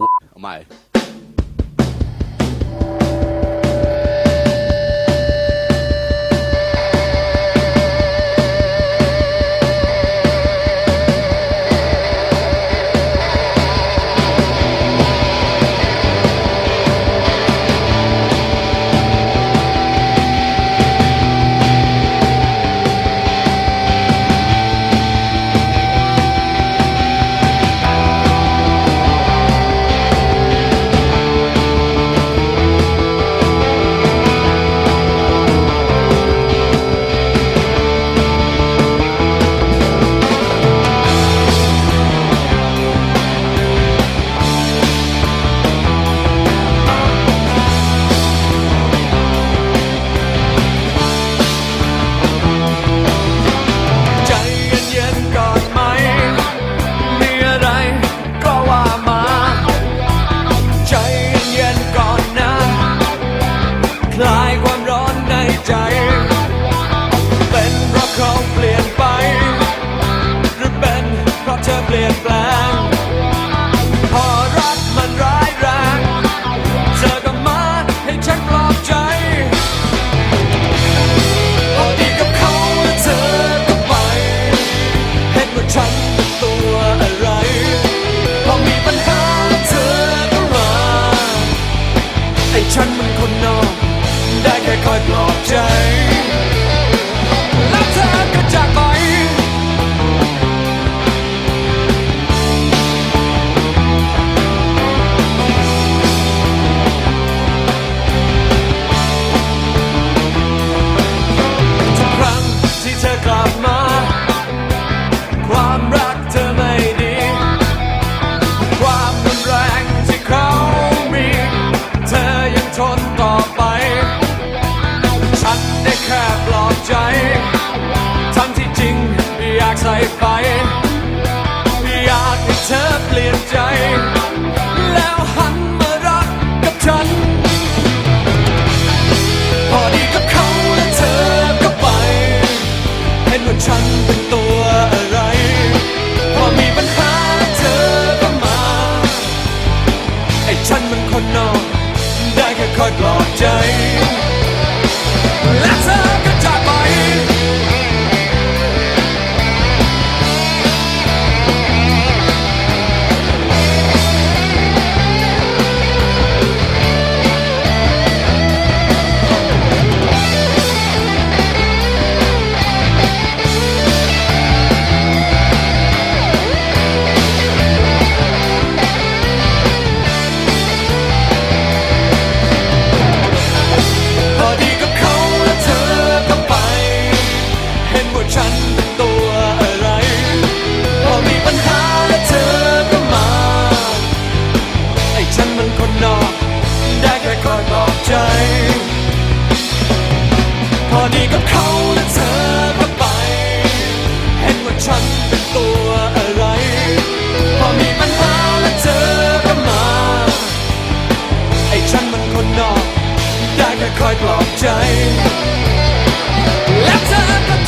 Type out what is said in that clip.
อุ๊ย ใจ เป็นเพราะเขาเปลี่ยนไป หรือเป็นเพราะเธอเปลี่ยนแปลง พอรักมันร้ายแรงเธอก็มาให้ฉันปลอบใจพอดีกับเขาและเธอก็ไป เห็นว่าฉันเป็นตัวอะไร พอมีปัญหาเธอก็มาไอ้ฉันมันคนนอก ได้แค่คอยปลอบใจ แล้วเธอก็จากไป ทุกครั้งที่เธอกลับมา ความรัก ไป อยากให้เธอเปลี่ยนใจ แล้วหันมารักกับฉัน พอดีกับเขาและเธอก็ไป เห็นว่าฉันเป็นตัวอะไร พอมีปัญหาเธอก็มา ไอ้ฉันมันคนนอก ได้แค่คอยปลอบใจ ฉันมันคนนอก ได้แค่คอยปลอบใจ และเธอ